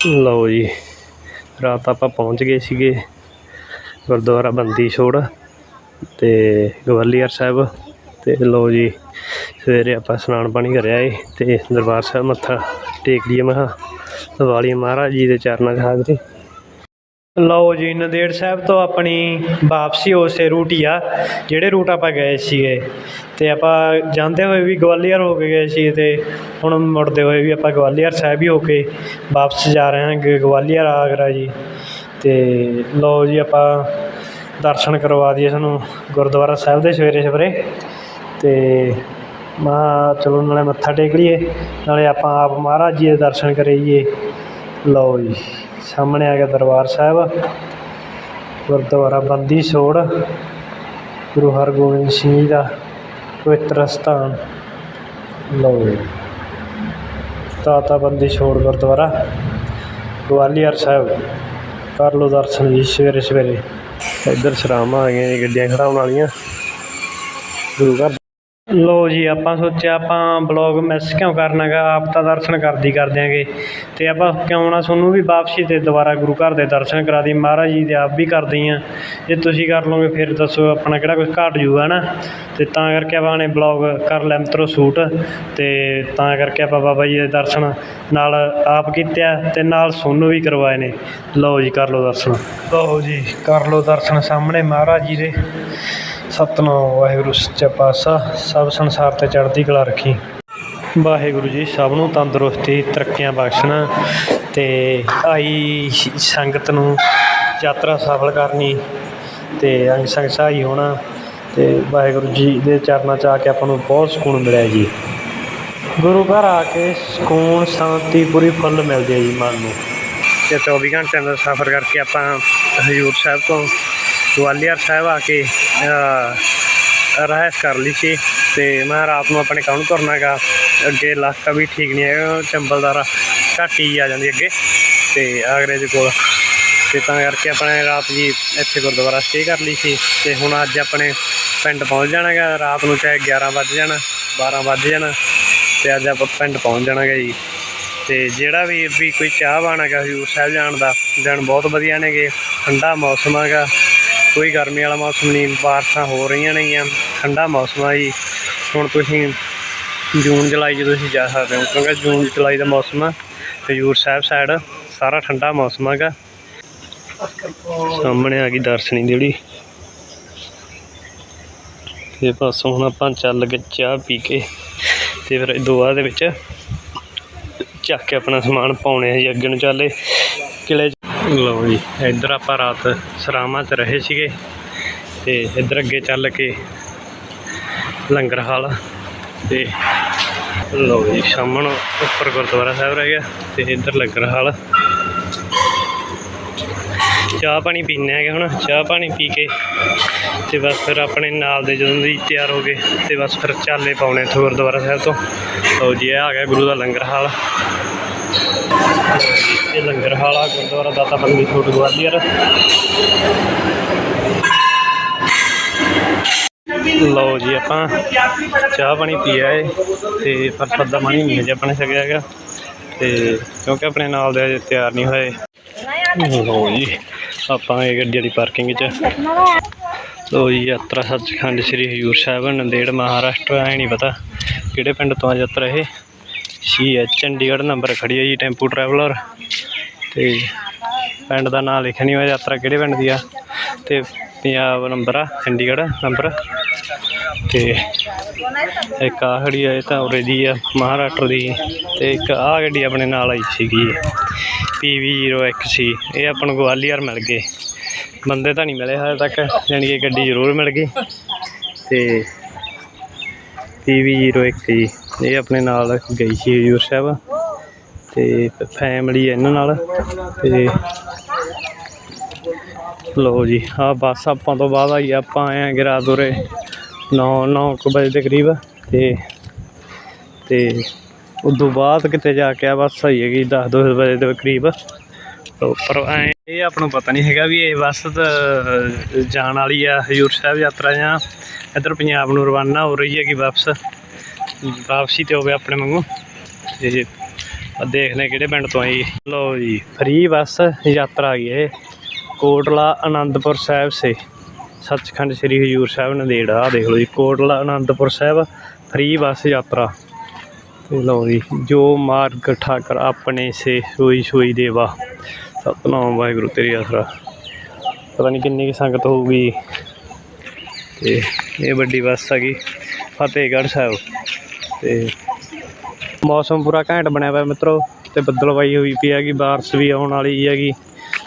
ਲਓ ਜੀ, ਰਾਤ ਆਪਾਂ ਪਹੁੰਚ ਗਏ ਸੀਗੇ ਗੁਰਦੁਆਰਾ ਬੰਦੀ ਛੋੜ ਤੇ ਗਵਾਲੀਅਰ ਸਾਹਿਬ ਤੇ ਲਓ ਜੀ, ਸਵੇਰੇ ਆਪਾਂ ਇਸ਼ਨਾਨ ਪਾਣੀ ਕਰਿਆ ਏ ਤੇ ਦਰਬਾਰ ਸਾਹਿਬ ਮੱਥਾ ਟੇਕ ਲਈਏ ਮੈਂ ਵਾਲੀ ਮਹਾਰਾਜ ਜੀ ਦੇ ਚਰਨਾਂ 'ਚ ਹਾਜ਼ਰੀ। ਲਓ ਜੀ, ਨੰਦੇੜ ਸਾਹਿਬ ਤੋਂ ਆਪਣੀ ਵਾਪਸੀ ਉਸੇ ਰੂਟ ਹੀ ਆ, ਜਿਹੜੇ ਰੂਟ ਆਪਾਂ ਗਏ ਸੀਗੇ। ਤੇ ਆਪਾਂ ਜਾਂਦੇ ਹੋਏ ਵੀ ਗਵਾਲੀਅਰ ਹੋ ਕੇ ਗਏ ਸੀ ਤੇ ਹੁਣ ਮੁੜਦੇ ਹੋਏ ਵੀ ਆਪਾਂ ਗਵਾਲੀਅਰ ਸਾਹਿਬ ਹੀ ਹੋ ਕੇ ਵਾਪਸ ਜਾ ਰਹੇ ਹਾਂ, ਗ- ਗਵਾਲੀਅਰ, ਆਗਰਾ ਜੀ। ਤੇ ਲਓ ਜੀ, ਆਪਾਂ ਦਰਸ਼ਨ ਕਰਵਾ ਦਈਏ ਸਾਨੂੰ ਗੁਰਦੁਆਰਾ ਸਾਹਿਬ ਦੇ ਸਵੇਰੇ ਸਵੇਰੇ। ਤੇ ਮਾ, ਚਲੋ ਨਾਲੇ ਮੱਥਾ ਟੇਕ ਲਈਏ, ਨਾਲੇ ਆਪਾਂ ਆਪ ਮਹਾਰਾਜ ਜੀ ਦੇ ਦਰਸ਼ਨ ਕਰੀਏ। ਲਓ ਜੀ, ਸਾਹਮਣੇ ਆ ਗਿਆ ਦਰਬਾਰ ਸਾਹਿਬ। ਗੁਰਦੁਆਰਾ ਬੰਦੀ ਛੋੜ। ਗੁਰੂ ਹਰਗੋਬਿੰਦ ਸਿੰਘ ਜੀ ਦਾ ਪਵਿੱਤਰ ਸਥਾਨ। ਲਓ ਜੀ ਤਾਤਾ ਬੰਦੀ ਛੋੜ ਗੁਰਦੁਆਰਾ, ਗਵਾਲੀਅਰ ਸਾਹਿਬ। ਕਰ ਲਓ ਦਰਸ਼ਨ ਜੀ ਸਵੇਰੇ ਸਵੇਰੇ ਇੱਧਰ ਸ਼ਰਾਮਾਂ ਆ ਗਈਆਂ ਜੀ, ਗੱਡੀਆਂ ਖੜਾਉਣ ਵਾਲੀਆਂ। ਗੁਰੂ ਘਰ ਲਓ ਜੀ, ਆਪਾਂ ਸੋਚਿਆ ਆਪਾਂ ਬਲੌਗ ਮਿਸ ਕਿਉਂ ਕਰਨਾਗਾ, ਆਪ ਤਾਂ ਦਰਸ਼ਨ ਕਰਦੀ ਕਰ ਦਿਆਂਗੇ ਤੇ ਆਪਾਂ ਕਿਉਂ ਨਾ ਤੁਹਾਨੂੰ ਵੀ ਵਾਪਸੀ ਤੇ ਦੁਬਾਰਾ ਗੁਰੂ ਘਰ ਦੇ ਦਰਸ਼ਨ ਕਰਾ ਦੀ ਮਹਾਰਾਜ ਜੀ ਦੇ ਆਪ ਵੀ ਕਰਦੇ ਆ ਜੇ ਤੁਸੀਂ ਕਰ ਲਓਗੇ, ਫਿਰ ਦੱਸੋ ਆਪਣਾ ਕਿਹੜਾ ਕੁਝ ਘਟ ਜੂਗਾ ਨਾ ਤੇ ਤਾਂ ਕਰਕੇ ਆਪਾਂ ਨੇ ਬਲੌਗ ਕਰ ਲਿਆ ਮਿੱਤਰੋ ਸ਼ੂਟ। ਤੇ ਤਾਂ ਕਰਕੇ ਆਪਾਂ ਬਾਬਾ ਜੀ ਦੇ ਦਰਸ਼ਨ ਨਾਲ ਆਪ ਕੀਤੇ ਆ ਤੇ ਨਾਲ ਸੋਨੂੰ ਵੀ ਕਰਵਾਏ ਨੇ। ਲਓ ਜੀ, ਕਰ ਲਓ ਦਰਸ਼ਨ। ਲਓ ਜੀ, ਕਰ ਲਓ ਦਰਸ਼ਨ ਸਾਹਮਣੇ ਮਹਾਰਾਜ ਜੀ ਦੇ। ਸਤਨਾਮ, ਵਾਹਿਗੁਰੂ, ਸੱਚਾ ਪਾਤਸ਼ਾਹ, ਸਭ ਸੰਸਾਰ ਤੇ ਚੜ੍ਹਦੀ ਕਲਾ ਰੱਖੀ। ਵਾਹਿਗੁਰੂ ਜੀ, ਸਭ ਨੂੰ ਤੰਦਰੁਸਤੀ, ਤਰੱਕੀਆਂ ਬਖਸ਼ਣਾ ਤੇ ਆਈ ਸੰਗਤ ਨੂੰ ਯਾਤਰਾ ਸਫਲ ਕਰਨੀ ਤੇ ਅੰਗ ਸੰਗ ਸਹਾਈ ਹੋਣਾ ਤੇ ਵਾਹਿਗੁਰੂ ਜੀ ਦੇ ਚਰਨਾਂ 'ਚ ਆ ਕੇ ਆਪਾਂ ਨੂੰ ਬਹੁਤ ਸਕੂਨ ਮਿਲਿਆ ਜੀ। ਗੁਰੂ ਘਰ ਆ ਕੇ ਸਕੂਨ, ਸ਼ਾਂਤੀ, ਪੂਰੀ ਫੁੱਲ ਮਿਲਦੀ ਹੈ ਜੀ ਮਨ ਨੂੰ। ਤੇ 24 ਘੰਟਿਆਂ ਦਾ ਸਫ਼ਰ ਕਰਕੇ ਆਪਾਂ ਹਜੂਰ ਸਾਹਿਬ ਤੋਂ ਗਵਾਲੀਅਰ ਸਾਹਿਬ ਆ ਕੇ ਅ, ਰਹਿਸ ਕਰ ਲਈ ਸੀ ਤੇ ਮੈਂ ਰਾਤ ਨੂੰ ਆਪਣੇ ਕੰਮ ਤੁਰਨਾ ਗਾ ਅੱਗੇ ਇਲਾਕਾ ਵੀ ਠੀਕ ਨਹੀਂ ਹੈਗਾ ਚੰਬਲਦਾਰਾ ਘੱਟ ਹੀ ਆ ਜਾਂਦੀ ਅੱਗੇ। ਤੇ ਆਗਰੇ ਦੇ ਕੋਲ ਤੇ ਤਾਂ ਕਰਕੇ ਆਪਣੇ ਰਾਤ ਜੀ ਇੱਥੇ ਗੁਰਦੁਆਰਾ ਸਟੇ ਕਰ ਲਈ ਸੀ ਤੇ ਹੁਣ ਅੱਜ ਆਪਣੇ ਪਿੰਡ ਪਹੁੰਚ ਜਾਣਾ ਗਾ ਰਾਤ ਨੂੰ ਚਾਹੇ 11 ਵੱਜ ਜਾਣਾ 12 ਵੱਜ ਜਾਣਾ ਤੇ ਅੱਜ ਆਪਾਂ ਪਿੰਡ ਪਹੁੰਚ ਜਾਣਾ ਗਾ ਜੀ। ਤੇ ਜਿਹੜਾ ਵੀ ਵੀ ਕੋਈ ਚਾਹਵਾਨ ਹੈਗਾ ਹਜ਼ੂਰ ਸਾਹਿਬ ਜਾਣ ਦਾ ਦਿਨ ਬਹੁਤ ਵਧੀਆ ਨੇਗੇ ਠੰਡਾ ਮੌਸਮ ਹੈਗਾ। ਕੋਈ ਗਰਮੀ ਵਾਲਾ ਮੌਸਮ ਨਹੀਂ, ਬਾਰਿਸ਼ਾਂ ਹੋ ਰਹੀਆਂ ਨੇਗੀਆਂ, ਠੰਡਾ ਮੌਸਮ ਆ ਜੀ। ਹੁਣ ਤੁਸੀਂ ਜੂਨ, ਜੁਲਾਈ 'ਚ ਤੁਸੀਂ ਜਾ ਸਕਦੇ ਹੋ, ਕਿਉਂਕਿ ਜੂਨ, ਜੁਲਾਈ ਦਾ ਮੌਸਮ ਆ ਹਜ਼ੂਰ ਸਾਹਿਬ ਸਾਈਡ ਸਾਰਾ ਠੰਡਾ ਮੌਸਮ ਹੈਗਾ। ਸਾਹਮਣੇ ਆ ਗਈ ਦਰਸ਼ਨੀ ਜਿਹੜੀ। ਤੇ ਬਸ ਹੁਣ ਆਪਾਂ ਚੱਲ ਕੇ ਚਾਹ ਪੀ ਕੇ, ਤੇ ਫਿਰ ਦੁਆ ਦੇ ਵਿੱਚ ਚੱਕ ਕੇ ਆਪਣਾ ਸਮਾਨ ਪਾਉਣੇ ਆ ਜੀ ਅੱਗੇ ਨੂੰ ਚੱਲੇ ਕਿਲੇ ਲਓ ਜੀ, ਇੱਧਰ ਆਪਾਂ ਰਾਤ ਸਰਾਵਾਂ 'ਚ ਰਹੇ ਸੀਗੇ ਤੇ ਇੱਧਰ ਅੱਗੇ ਚੱਲ ਕੇ ਲੰਗਰ ਹਾਲ ਤੇ ਲਓ ਜੀ, ਸਾਹਮਣ ਉੱਪਰ ਗੁਰਦੁਆਰਾ ਸਾਹਿਬ ਰਹਿ ਗਿਆ ਤੇ ਇੱਧਰ ਲੰਗਰ ਹਾਲ। ਚਾਹ ਪਾਣੀ ਪੀਣੇ ਹੈਗੇ ਹੁਣ, ਚਾਹ ਪਾਣੀ ਪੀ ਕੇ ਤੇ ਬਸ ਫਿਰ ਆਪਣੇ ਨਾਲ ਦੇ ਜਦੋਂ ਦੀ ਤਿਆਰ ਹੋ ਗਏ ਤੇ ਬਸ ਫਿਰ ਚਾਲੇ ਪਾਉਣੇ ਇੱਥੋਂ ਗੁਰਦੁਆਰਾ ਸਾਹਿਬ ਤੋਂ। ਲਓ ਜੀ, ਇਹ ਆ ਗਿਆ ਗੁਰੂ ਦਾ ਲੰਗਰ ਹਾਲ। ਇਹ ਲੰਗਰ ਹਾਲਾ ਗੁਰਦੁਆਰਾ ਦਾਤਾ ਬੰਦੀ ਛੋਟ ਗਵਾਲੀਅਰ ਲਓ ਜੀ ਆਪਾਂ ਚਾਹ ਪਾਣੀ ਪੀਆ ਏ ਤੇ ਪਰ ਸੱਦਾ ਪਾਣੀ ਨਹੀਂ ਜੇ ਆਪਣੇ ਸਕਿਆ ਹੈਗਾ ਤੇ ਕਿਉਂਕਿ ਆਪਣੇ ਨਾਲ ਦੇ ਅਜੇ ਤਿਆਰ ਨਹੀਂ ਹੋਏ। ਲਓ ਜੀ, ਆਪਾਂ ਇਹ ਗੱਡੀ ਵਾਲੀ ਪਾਰਕਿੰਗ 'ਚ। ਲਓ ਜੀ, ਯਾਤਰਾ ਸੱਚਖੰਡ ਸ੍ਰੀ ਹਜੂਰ ਸਾਹਿਬ, ਨੰਦੇੜ, ਮਹਾਰਾਸ਼ਟਰ, ਐ ਨਹੀਂ ਪਤਾ ਕਿਹੜੇ ਪਿੰਡ ਤੋਂ ਆ ਯਾਤਰਾ ਇਹ। ਸੀ ਹੈ ਚੰਡੀਗੜ੍ਹ ਨੰਬਰ ਖੜੀ ਹੈ ਜੀ, ਟੈਂਪੂ ਟਰੈਵਲਰ ਤੇ ਪਿੰਡ ਦਾ ਨਾਮ ਲਿਖਿਆ ਨਹੀਂ ਹੋਇਆ, ਯਾਤਰਾ ਕਿਹੜੇ ਪਿੰਡ ਦੀ ਆ? ਤੇ ਪੰਜਾਬ ਨੰਬਰ ਆ, ਚੰਡੀਗੜ੍ਹ ਨੰਬਰ। ਤੇ ਇੱਕ ਆ ਖੜੀ ਆ, ਇਹ ਤਾਂ ਉਰੇ ਦੀ ਆ, ਮਹਾਰਾਸ਼ਟਰ ਦੀ। ਤੇ ਇੱਕ ਆ ਗੱਡੀ ਆਪਣੇ ਨਾਲ ਆਈ ਸੀਗੀ PV01 ਸੀ। ਇਹ ਆਪਾਂ ਨੂੰ ਗਵਾਲੀਅਰ ਮਿਲ ਗਏ। ਬੰਦੇ ਤਾਂ ਨਹੀਂ ਮਿਲੇ ਹਾਲੇ ਤੱਕ ਯਾਨੀ ਕਿ ਗੱਡੀ ਜ਼ਰੂਰ ਮਿਲ ਗਈ। ਤੇ PV01 ਜੀ। ਇਹ ਆਪਣੇ ਨਾਲ ਗਈ ਸੀ ਹਜ਼ੂਰ ਸਾਹਿਬ ਤੇ ਫੈਮਿਲੀ ਇਹਨਾਂ ਨਾਲ ਤੇ ਲਓ ਜੀ ਆ ਬੱਸ ਆਪਾਂ ਤੋਂ ਬਾਅਦ ਆਈ ਆਪਾਂ ਆਏ ਆ ਗਿਰਾਦੁਰੇ 9 9 ਵਜੇ ਦੇ ਕਰੀਬ ਤੇ ਤੇ ਉਦੋਂ ਬਾਅਦ ਕਿਤੇ ਜਾ ਕੇ ਆ, ਬੱਸ ਆਈ ਹੈਗੀ 10 ਦੋ ਵਜੇ ਦੇ ਕਰੀਬ। ਪਰ ਇਹ ਆਪਾਂ ਨੂੰ ਪਤਾ ਨਹੀਂ ਹੈਗਾ ਵੀ ਇਹ ਬੱਸ ਤਾਂ ਜਾਣ ਵਾਲੀ ਆ ਹਜ਼ੂਰ ਸਾਹਿਬ ਯਾਤਰਾ ਜਾਂ ਇੱਧਰ ਪੰਜਾਬ ਨੂੰ ਰਵਾਨਾ ਹੋ ਰਹੀ ਹੈਗੀ ਵਾਪਸ ਵਾਪਸੀ ਤੇ ਹੋਵੇ ਆਪਣੇ ਵਾਂਗੂ। ਤੇ ਆ ਦੇਖਦੇ ਕਿਹੜੇ ਪਿੰਡ ਤੋਂ ਆਈ ਲਓ ਜੀ, ਫਰੀ ਬੱਸ ਯਾਤਰਾ ਆ ਗਈ ਇਹ। ਕੋਟਲਾ ਆਨੰਦਪੁਰ ਸਾਹਿਬ ਸੇ। ਸੱਚਖੰਡ ਸ੍ਰੀ ਹਜੂਰ ਸਾਹਿਬ ਨੰਦੇੜ। ਆ ਦੇਖ ਲਓ ਜੀ, ਕੋਟਲਾ ਆਨੰਦਪੁਰ ਸਾਹਿਬ ਫਰੀ ਬੱਸ ਯਾਤਰਾ। ਤੇ ਲਓ ਜੀ, ਜੋ ਮਾਰਗ ਠਾਕਰ ਆਪਣੇ ਸੇ ਸੋਈ ਸੋਈ ਦੇਵਾ। ਸਤਨਾਮ, ਵਾਹਿਗੁਰੂ ਤੇਰੀ ਆਸਰਾ ਪਤਾ ਨਹੀਂ ਕਿੰਨੀ ਕੁ ਸੰਗਤ ਹੋਊਗੀ। ਤੇ ਇਹ ਵੱਡੀ ਬੱਸ ਹੈਗੀ ਫਤਿਹਗੜ੍ਹ ਸਾਹਿਬ। ਤੇ ਮੌਸਮ ਪੂਰਾ ਘੈਂਟ ਬਣਿਆ ਹੋਇਆ ਮਿੱਤਰੋ, ਤੇ ਬੱਦਲਵਾਈ ਹੋਈ ਪਈ ਹੈਗੀ, ਬਾਰਿਸ਼ ਵੀ ਆਉਣ ਵਾਲੀ ਹੈਗੀ।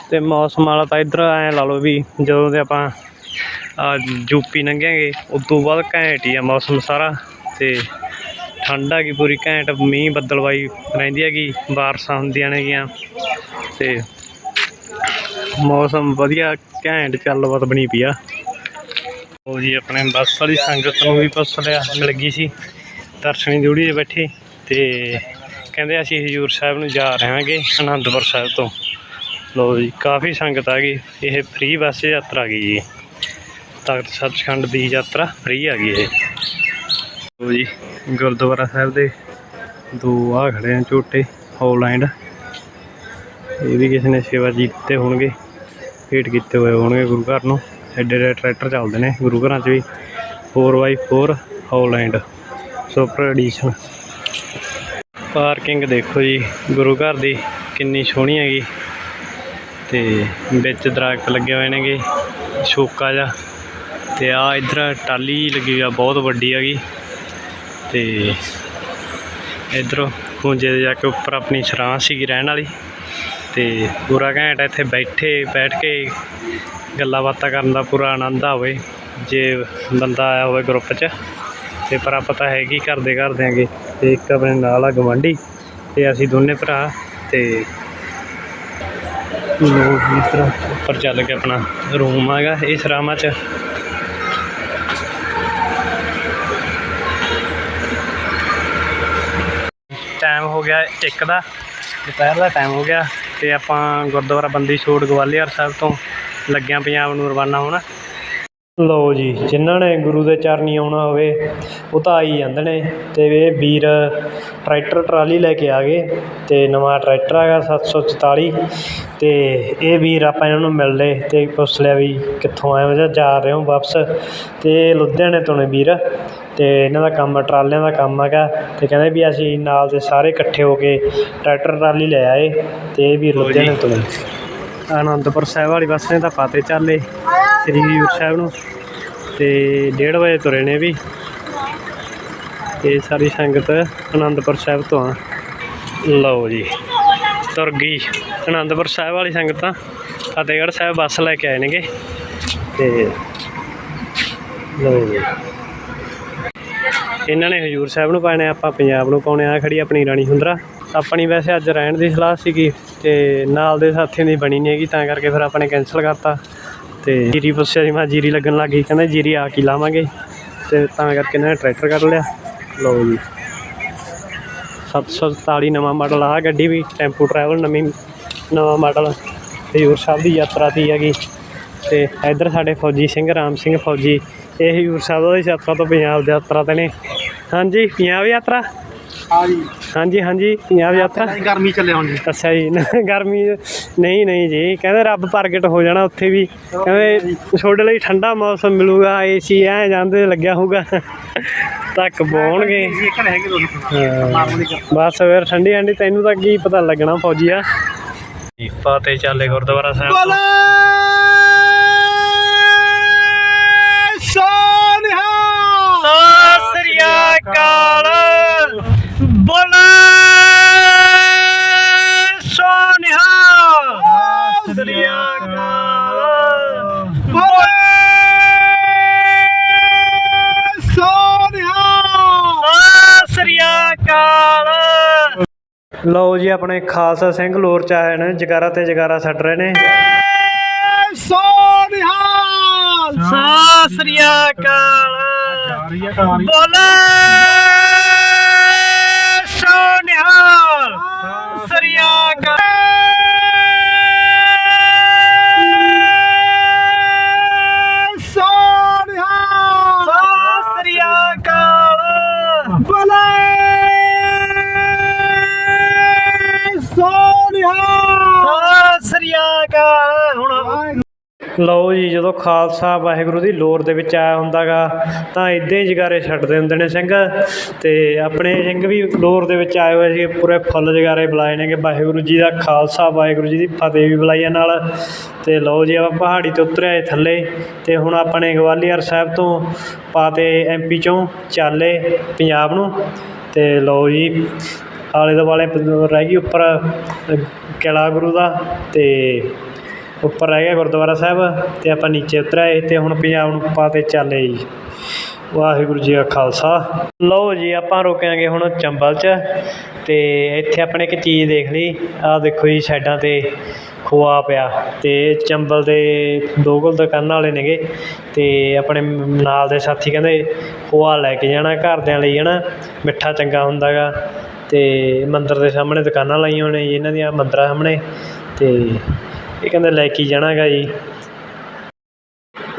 ਤੇ ਮੌਸਮ ਵਾਲਾ ਤਾਂ ਇੱਧਰ ਐ ਲਾ ਲਓ ਵੀ, ਜਦੋਂ ਦੇ ਆਪਾਂ, ਆ ਯੂਪੀ ਲੰਘਾਂਗੇ ਉਸ ਤੋਂ ਬਾਅਦ ਘੈਂਟ ਹੀ ਆ ਮੌਸਮ ਸਾਰਾ। ਤੇ ਠੰਡ ਹੈਗੀ ਪੂਰੀ ਘੈਂਟ, ਮੀਂਹ ਬੱਦਲਵਾਈ ਰਹਿੰਦੀ ਹੈਗੀ, ਬਾਰਸ਼ਾਂ ਹੁੰਦੀਆਂ ਨੇਗੀਆਂ ਤੇ ਮੌਸਮ ਵਧੀਆ ਘੈਂਟ ਚੱਲਵਤ ਬਣੀ ਪਈ ਆ। ਉਹ ਜੀ, ਆਪਣੇ ਬੱਸ ਵਾਲੀ ਸੰਗਤ ਨੂੰ ਵੀ ਪੁੱਛ ਲਿਆ, ਮਿਲ ਗਈ ਸੀ। ਦਰਸ਼ਨੀ ਜੂੜੀ 'ਤੇ ਬੈਠੇ ਤੇ ਕਹਿੰਦੇ ਅਸੀਂ ਹਜੂਰ ਸਾਹਿਬ ਨੂੰ ਜਾ ਰਹੇ ਹਾਂਗੇ ਆਨੰਦਪੁਰ ਸਾਹਿਬ ਤੋਂ। ਲੋ ਜੀ, ਕਾਫੀ ਸੰਗਤ ਆ ਗਈ। ਇਹ ਫ੍ਰੀ ਬੱਸ ਯਾਤਰਾ ਗਈ ਜੀ। ਤਖਤ ਸੱਚਖੰਡ ਦੀ ਯਾਤਰਾ ਫ੍ਰੀ ਆ ਗਈ ਇਹ। ਲੋ ਜੀ, ਗੁਰਦੁਆਰਾ ਸਾਹਿਬ ਦੇ ਦੋ ਆ ਖੜੇ ਆ ਝੋਟੇ ਹੌਲੈਂਡ ਇਹ ਵੀ ਕਿਸੇ ਨੇ ਸੇਵਾ ਜੀਤੇ ਹੋਣਗੇ, ਭੇਟ ਕੀਤੇ ਹੋਏ ਹੋਣਗੇ ਗੁਰੂ ਘਰ ਨੂੰ। ਐਡੇ ਐਡੇ ਟਰੈਕਟਰ ਚੱਲਦੇ ਨੇ ਗੁਰੂ ਘਰਾਂ 'ਚ ਵੀ। 4x4 Holland super edition. Parking ਦੇਖੋ ਜੀ, ਗੁਰੂ ਘਰ ਦੀ ਕਿੰਨੀ ਸੋਹਣੀ ਹੈਗੀ। ਤੇ ਵਿੱਚ ਦਰਖਤ ਲੱਗੇ ਹੋਏ ਨੇਗੇ ਸ਼ੋਕਾ ਜਿਹਾ। ਤੇ ਆ ਇਧਰ ਟਾਲੀ ਲੱਗੀ ਆ, ਬਹੁਤ ਵੱਡੀ ਹੈਗੀ। ਤੇ ਇਧਰੋਂ ਖੂੰਜੇ ਦੇ ਜਾ ਕੇ ਉੱਪਰ ਆਪਣੀ ਸਰਾਂ ਸੀਗੀ ਰਹਿਣ ਵਾਲੀ। ਤੇ ਪੂਰਾ ਘੈਂਟ ਇੱਥੇ ਬੈਠੇ, ਬੈਠ ਕੇ ਗੱਲਾਂ ਬਾਤਾਂ ਕਰਨ ਦਾ ਪੂਰਾ ਆਨੰਦ ਆਵੇ ਜੇ ਬੰਦਾ ਆਇਆ ਹੋਵੇ ਗਰੁੱਪ 'ਚ। ਤੇ ਪਰ ਪਤਾ ਤਾਂ ਹੈ ਕੀ ਕਰਦੇ ਕਰ ਦਿਆਂਗੇ ਤੇ ਇੱਕ ਆਪਣੇ ਨਾਲ ਆ ਗਵਾਂਢੀ ਤੇ ਅਸੀਂ ਦੋਨੇ ਭਰਾ ਤੇ ਲੋਕ ਮਿੱਤਰ ਉੱਪਰ ਚੱਲ ਕੇ ਆਪਣਾ ਰੂਮ ਆਗਾ ਇਸ ਸਰਾਵਾਂ 'ਚ। ਟਾਈਮ ਹੋ ਗਿਆ ਇੱਕ ਦਾ, ਦੁਪਹਿਰ ਦਾ ਟਾਈਮ ਹੋ ਗਿਆ ਤੇ ਆਪਾਂ ਗੁਰਦੁਆਰਾ ਬੰਦੀ ਛੋੜ ਗਵਾਲੀਅਰ ਸਾਹਿਬ ਤੋਂ ਲੱਗਿਆ ਪੰਜਾਬ ਨੂੰ ਰਵਾਨਾ ਹੋਣਾ। ਲਓ ਜੀ ਜਿਨ੍ਹਾਂ ਨੇ ਗੁਰੂ ਦੇ ਚਰਨੀ ਆਉਣਾ ਹੋਵੇ ਉਹ ਤਾਂ ਆਈ ਜਾਂਦੇ ਨੇ। ਤੇ ਇਹ ਵੀਰ ਟਰੈਕਟਰ ਟਰਾਲੀ ਲੈ ਕੇ ਆ ਗਏ ਤੇ ਨਵਾਂ ਟਰੈਕਟਰ ਹੈਗਾ 744 ਤੇ ਇਹ ਵੀਰ ਆਪਾਂ ਇਹਨਾਂ ਨੂੰ ਮਿਲ ਲਏ ਤੇ ਪੁੱਛ ਲਿਆ ਵੀ ਕਿੱਥੋਂ ਆਏ ਹੋ ਜਾਂ ਜਾ ਰਹੇ ਹੋ ਵਾਪਸ। ਤੇ ਇਹ ਲੁਧਿਆਣੇ ਤੋਂ ਨੇ ਵੀਰ। ਤੇ ਇਹਨਾਂ ਦਾ ਕੰਮ ਟਰਾਲਿਆਂ ਦਾ ਕੰਮ ਹੈਗਾ। ਤੇ ਕਹਿੰਦੇ ਵੀ ਅਸੀਂ ਨਾਲ ਦੇ ਸਾਰੇ ਇਕੱਠੇ ਹੋ ਕੇ ਟਰੈਕਟਰ ਟਰਾਲੀ ਲੈ ਆਏ। ਤੇ ਇਹ ਵੀਰ ਲੁਧਿਆਣੇ ਤੋਂ ਨੇ। ਆਨੰਦਪੁਰ ਸਾਹਿਬ ਵਾਲੀ ਬੱਸ ਨੇ ਤਾਂ ਪਾਤੇ ਚਾਲੇ ਸ੍ਰੀ ਹਜ਼ੂਰ ਸਾਹਿਬ ਨੂੰ ਤੇ 1:30 ਵਜੇ ਤੁਰੇ ਨੇ ਵੀ। ਤੇ ਸਾਰੀ ਸੰਗਤ ਆਨੰਦਪੁਰ ਸਾਹਿਬ ਤੋਂ ਆ। ਲਓ ਜੀ, ਤੁਰ ਗਈ ਆਨੰਦਪੁਰ ਸਾਹਿਬ ਵਾਲੀ ਸੰਗਤ ਤਾਂ। ਫਤਿਹਗੜ੍ਹ ਸਾਹਿਬ ਬੱਸ ਲੈ ਕੇ ਆਏ ਨੇਗੇ। ਤੇ ਲਓ ਜੀ। ਇਹਨਾਂ ਨੇ ਹਜੂਰ ਸਾਹਿਬ ਨੂੰ ਪਾਣੇ ਆਪਾਂ ਪੰਜਾਬ ਨੂੰ ਪਾਉਣੇ ਆ। ਖੜੀ ਆਪਣੀ ਰਾਣੀ ਹੁੰਦਰਾ। ਆਪਣੀ ਵੈਸੇ ਅੱਜ ਰਹਿਣ ਦੀ ਸਲਾਹ ਸੀਗੀ ਤੇ ਨਾਲ ਦੇ ਸਾਥੀਆਂ ਦੀ ਬਣੀ ਨਹੀਂ ਹੈਗੀ, ਤਾਂ ਕਰਕੇ ਫਿਰ ਆਪਾਂ ਨੇ ਕੈਂਸਲ ਕਰਤਾ। ਤੇ ਜੀਰੀ ਪੁੱਛਿਆ ਸੀ, ਮੈਂ ਜੀਰੀ ਲੱਗਣ ਲੱਗ ਗਈ, ਕਹਿੰਦੇ ਜੀਰੀ ਆ ਕੇ ਲਾਵਾਂਗੇ। ਤੇ ਤਾਂ ਕਰਕੇ ਇਹਨਾਂ ਨੇ ਟਰੈਕਟਰ ਕੱਢ ਲਿਆ। ਲਓ ਜੀ। 747 ਨਵਾਂ ਮਾਡਲ ਆ ਗੱਡੀ ਵੀ, ਟੈਂਪੂ ਟਰੈਵਲ ਨਵੀਂ, ਨਵਾਂ ਮਾਡਲ। ਹਜੂਰ ਸਾਹਿਬ ਦੀ ਯਾਤਰਾ ਦੀ ਹੈਗੀ। ਤੇ ਇੱਧਰ ਸਾਡੇ ਫੌਜੀ ਸਿੰਘ, ਰਾਮ ਸਿੰਘ ਫੌਜੀ, ਇਹ ਹਜੂਰ ਸਾਹਿਬ ਦੀ ਯਾਤਰਾ ਤੋਂ ਪੰਜਾਬ ਦੀ ਯਾਤਰਾ ਤੇ ਨੇ। ਹਾਂਜੀ, ਪੰਜਾਬ ਯਾਤਰਾ? ਹਾਂ ਜੀ ਹਾਂਜੀ। ਹਾਂਜੀ ਪੰਜਾਬ ਯਾਤਰਾ ਗਰਮੀ ਚੱਲੇ ਹੁਣ ਜੀ। ਅੱਛਾ ਜੀ। ਗਰਮੀ ਨਹੀਂ ਨਹੀਂ ਜੀ। ਕਹਿੰਦੇ ਰੱਬ ਪ੍ਰਗਟ ਹੋ ਜਾਣਾ ਉੱਥੇ ਵੀ। ਕਹਿੰਦੇ ਤੁਹਾਡੇ ਲਈ ਠੰਡਾ ਮੌਸਮ ਮਿਲੂਗਾ ਏਸੀ ਐ ਜਾਂਦੇ ਲੱਗਿਆ ਹੋਊਗਾ। ਤੱਕ ਬੋਣਗੇ ਬਸ ਫਿਰ ਠੰਡੀ ਠੰਡੀ ਤੈਨੂੰ ਤਾਂ ਕੀ ਪਤਾ ਲੱਗਣਾ ਫੌਜੀਆ ਪਾਤੇ ਚਾਲੇ ਗੁਰਦੁਆਰਾ ਸਾਹਿਬ ਤੋਂ। ਸੋਨਿਹਾ ਸਤਿ ਸ੍ਰੀ ਅਕਾਲ। ਬੋਲੇ। ਸੋਨਿਹਾ ਅਕਾਲ। ਬੋਲੇ। ਸੋਨਿਹਾ ਅਕਾਲ। ਲਓ ਜੀ ਆਪਣੇ ਖਾਲਸਾ ਸਿੰਘ ਲੋਰ ਚ ਆਏ ਨੇ ਜਗਾਰਾ ਤੇ ਜਗਾਰਾ ਛੱਡ ਰਹੇ ਨੇ। ਸੋਨਿਹਾ ਸਤਿ ਸ੍ਰੀ ਅਕਾਲ। ਰਹੀ ਹੈ ਕਹਾਣੀ। ਬੋਲੇ। ਨਿਹਾਲ ਸਰੀਆ ਕਾ ਸੋਨੀਆ ਸਤਿ ਸ੍ਰੀ ਅਕਾਲ ਲਓ ਜੀ ਜਦੋਂ ਖਾਲਸਾ ਵਾਹਿਗੁਰੂ ਦੀ ਲੋਰ ਦੇ ਵਿੱਚ ਆਇਆ ਹੁੰਦਾਗਾ ਤਾਂ ਇੱਦਾਂ ਹੀ ਜਗਾਰੇ ਛੱਡਦੇ ਹੁੰਦੇ ਨੇ ਸਿੰਘ। ਅਤੇ ਆਪਣੇ ਸਿੰਘ ਵੀ ਲੋਰ ਦੇ ਵਿੱਚ ਆਏ ਹੋਏ ਸੀਗੇ ਪੂਰੇ ਫੁੱਲ ਜਗਾਰੇ ਬੁਲਾਏ ਨੇਗੇ। ਵਾਹਿਗੁਰੂ ਜੀ ਦਾ ਖਾਲਸਾ ਵਾਹਿਗੁਰੂ ਜੀ ਦੀ ਫਤਿਹ ਵੀ ਬੁਲਾਈ ਆ ਨਾਲ। ਅਤੇ ਲਓ ਜੀ ਆਪਾਂ ਪਹਾੜੀ ਤੋਂ ਉਤਰਿਆ ਆਏ ਥੱਲੇ। ਅਤੇ ਹੁਣ ਆਪਣੇ ਗਵਾਲੀਅਰ ਸਾਹਿਬ ਤੋਂ ਪਾਤੇ ਐਮਪੀ ਚੋਂ ਚਾਲੇ ਪੰਜਾਬ ਨੂੰ। ਅਤੇ ਲਓ ਜੀ ਆਲੇ ਦੁਆਲੇ ਰਹਿ ਗਈ ਉੱਪਰ ਅ, ਕਿਲ੍ਹਾ ਗੁਰੂ ਦਾ। ਅਤੇ ਉੱਪਰ ਰਹਿ ਗਿਆ ਗੁਰਦੁਆਰਾ ਸਾਹਿਬ ਅਤੇ ਆਪਾਂ ਨੀਚੇ ਉਤਰ ਆਏ ਅਤੇ ਹੁਣ ਪੰਜਾਬ ਨੂੰ ਪਾ ਪਾਤੇ ਚੱਲੇ ਜੀ। ਵਾਹਿਗੁਰੂ ਜੀ ਕਾ ਖਾਲਸਾ। ਲਓ ਜੀ, ਆਪਾਂ ਰੁਕਾਂਗੇ ਹੁਣ ਚੰਬਲ 'ਚ ਅਤੇ ਇੱਥੇ ਆਪਣੇ ਇੱਕ ਚੀਜ਼ ਦੇਖ ਲਈ। ਆਹ ਦੇਖੋ ਜੀ, ਸਾਈਡਾਂ ਤੇ ਖੋਆ ਪਿਆ ਅਤੇ ਚੰਬਲ ਦੇ ਦੋ ਕੁ ਦੁਕਾਨਾਂ ਵਾਲੇ ਨੇਗੇ ਅਤੇ ਆਪਣੇ ਨਾਲ ਦੇ ਸਾਥੀ ਕਹਿੰਦੇ ਖੋਆ ਲੈ ਕੇ ਜਾਣਾ, ਘਰਦਿਆਂ ਲਈ ਹੈ ਨਾ ਮਿੱਠਾ ਚੰਗਾ ਹੁੰਦਾ ਗਾ ਅਤੇ ਮੰਦਰ ਦੇ ਸਾਹਮਣੇ ਦੁਕਾਨਾਂ ਲਾਈਆਂ ਹੋਈਆਂ ਜੀ, ਇਹਨਾਂ ਦੀਆਂ ਮੰਦਰਾਂ ਸਾਹਮਣੇ ਅਤੇ ਇਹ ਕਹਿੰਦੇ ਲੈ ਕੇ ਹੀ ਜਾਣਾ ਗਾ ਜੀ।